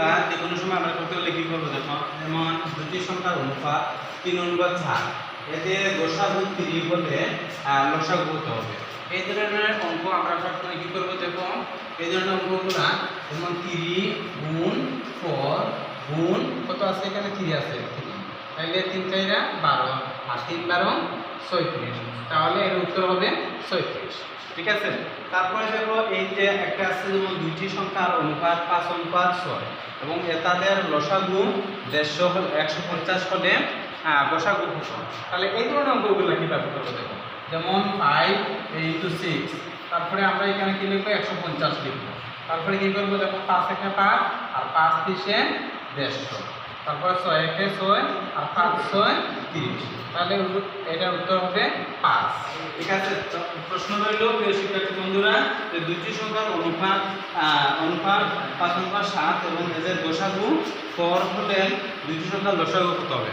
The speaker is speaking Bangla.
অঙ্কগুলা যে কোনো সময় আমরা করতে হলে কি করব দেখো যেমন দুটি সংখ্যার অনুপাত, তিন অনুপাত চার। এতে গোসাগু তিরি হলে লসাগু হতে হবে। এই ধরনের অঙ্ক আমরা সবসময় কি করব দেখো? এই ধরনের অঙ্কগুলা যেমন তিরি, গুণ, ফোর, গুণ, কত আছে এখানে? তিরি আছে। তাহলে তিন চাইরা বারো, আর তিন বারো ছয়ত্রিশ। তাহলে এর উত্তর হবে ছয়ত্রিশ। ঠিক আছে? তারপরে দেখো এই যে একটা আছে যেমন দুইটি সংখ্যার অনুপাত, পাঁচ অনুপাত, ছয়। এবং তাদের লসাগু দেড়শো, একশো পঞ্চাশ হলে লসাগু তাহলে এই ধরনের অঙ্কগুলো কীভাবে করব দেখো? যেমন ফাইভ ইন্টু সিক্স তারপরে আমরা এখানে কি লিখব? একশো পঞ্চাশ লিখব। তারপরে কি করব? দেখো, পাঁচ একে পাঁচ, আর পাঁচ তিরিশে দেড়শো। তারপরে ছয় একে ছয়, আর পাঁচ ছয় তিরিশ। তাহলে এটার উত্তর হবে পাঁচ। ঠিক আছে? প্রশ্ন রইল, প্রিয় শিক্ষার্থী বন্ধুরা, যে সংখ্যার অনুপাত অনুপাত পাঁচ অনুপাত সাত এবং এদের দশাগু ফর হলে দুইটি সংখ্যার দশাগু কত হবে?